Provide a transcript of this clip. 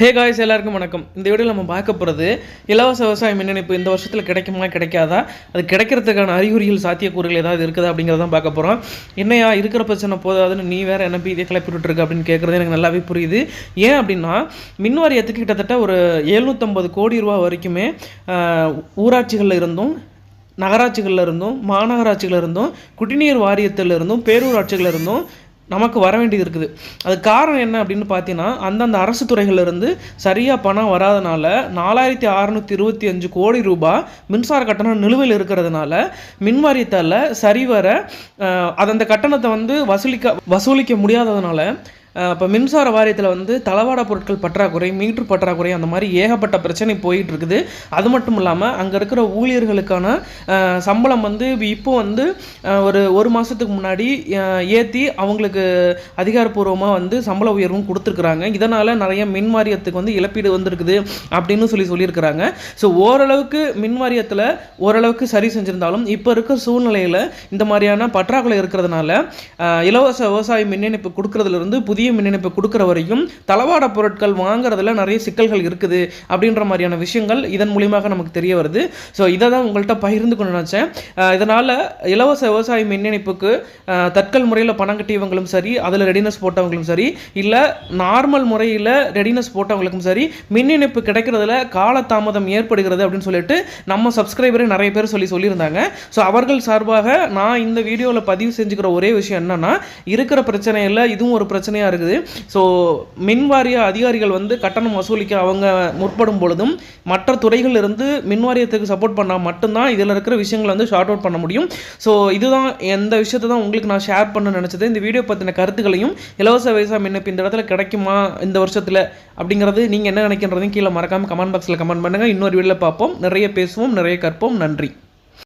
Hey guys எல்லாருக்கும் வணக்கம். இந்த வீடியோவில் நம்ம பார்க்க போகிறது இலவச விவசாய மின் இணைப்பு இந்த வருஷத்தில் கிடைக்குமா கிடைக்காதா? அது கிடைக்கிறதுக்கான அறிகுறிகள் சாத்தியக்கூறுகள் ஏதாவது இருக்குதா அப்படிங்கிறத தான் பார்க்க போகிறோம் என்னையா இருக்கிற பிரச்சனை போதாதுன்னு நீ வேறு என்ன பீதியை கிளப்பி விட்டுருக்கு அப்படின்னு கேட்குறது எனக்கு நல்லாவே புரியுது. ஏன் அப்படின்னா மின் வாரியத்துக்கு கிட்டத்தட்ட ஒரு எழுநூற்றம்பது கோடி ரூபா வரைக்குமே ஊராட்சிகளில் இருந்தும் நகராட்சிகளில் இருந்தும் மாநகராட்சிகளில் இருந்தும் குடிநீர் வாரியத்தில் இருந்தும் பேரூராட்சிகளில் இருந்தும் நமக்கு வர வேண்டியது இருக்குது. அது காரணம் என்ன அப்படின்னு பார்த்தீங்கன்னா அந்தந்த அரசு துறைகளிலிருந்து சரியாக பணம் வராதனால நாலாயிரத்தி அறநூற்றி இருபத்தி அஞ்சு கோடி ரூபாய் மின்சார கட்டணம் நிலுவையில் இருக்கிறதுனால மின் வாரியத்தால் சரிவர அந்த கட்டணத்தை வந்து வசூலிக்க வசூலிக்க முடியாததுனால இப்போ மின்சார வாரியத்தில் வந்து தளவாட பொருட்கள் பற்றாக்குறை மீட்டர் பற்றாக்குறை அந்த மாதிரி ஏகப்பட்ட பிரச்சனை போயிட்டு இருக்குது. அது மட்டும் இல்லாமல் அங்கே இருக்கிற ஊழியர்களுக்கான சம்பளம் வந்து இப்போ வந்து ஒரு ஒரு மாதத்துக்கு முன்னாடி ஏற்றி அவங்களுக்கு அதிகாரப்பூர்வமாக வந்து சம்பள உயர்வும் கொடுத்துருக்குறாங்க. இதனால் நிறைய மின் வாரியத்துக்கு வந்து இழப்பீடு வந்திருக்குது அப்படின்னு சொல்லி சொல்லியிருக்கிறாங்க. ஸோ ஓரளவுக்கு மின் வாரியத்தில் ஓரளவுக்கு சரி செஞ்சிருந்தாலும் இப்போ இருக்க சூழ்நிலையில் இந்த மாதிரியான பற்றாக்குறை இருக்கிறதுனால இலவச விவசாய மின் இணைப்பு கொடுக்கறதுலேருந்து புதிய மின் இணைப்பு கொடுக்குற வரையும் தளவாட பொருட்கள் வாங்குறதுல நிறைய சிக்கல்கள் இருக்குது அப்படின்ற மாதிரியான விஷயங்கள் இதன் மூலியமாக நமக்கு தெரிய வருது. ஸோ இதை தான் உங்கள்கிட்ட பகிர்ந்து கொண்டு நினச்சேன். இதனால் இலவச விவசாய மின் இணைப்புக்கு அஹ், தட்கல் முறையில் பணம் கட்டியவங்களும் சரி அதில் ரெடினஸ் போட்டவங்களும் சரி இல்லை நார்மல் முறையில் ரெடினஸ் போட்டவங்களுக்கும் சரி மின் இணைப்பு கிடைக்கிறதுல காலதாமதம் ஏற்படுகிறது அப்படின்னு சொல்லிட்டு நம்ம சப்ஸ்கிரைபரே நிறைய பேர் சொல்லி சொல்லியிருந்தாங்க. ஸோ அவர்கள் சார்பாக நான் இந்த வீடியோவில் பதிவு செஞ்சுக்கிற ஒரே விஷயம் என்னன்னா இருக்கிற பிரச்சனையில் இதுவும் ஒரு பிரச்சனையாக இருக்குது. ஸோ மின் வாரிய அதிகாரிகள் வந்து கட்டணம் வசூலிக்க அவங்க முற்படும் பொழுதும் மற்ற துறைகள் இருந்து மின் வாரியத்துக்கு சப்போர்ட் பண்ணால் மட்டும்தான் இதில் இருக்கிற விஷயங்களை வந்து ஷார்ட் அவுட் பண்ண முடியும். ஸோ இதுதான் எந்த விஷயத்தை தான் உங்களுக்கு நான் ஷேர் பண்ண நினச்சது. இந்த வீடியோ பற்றின கருத்துக்களையும் இலவச விவசாய மின்னப்பு இந்த இடத்துல கிடைக்குமா இந்த வருஷத்தில் அப்படிங்கிறது நீங்கள் என்ன நினைக்கின்றதையும் கீழே மறக்காமல் கமெண்ட் பாக்ஸில் கமெண்ட் பண்ணுங்கள் இன்னொரு வீடியோவில் பார்ப்போம். நிறைய பேசுவோம். நிறைய கற்போம். நன்றி.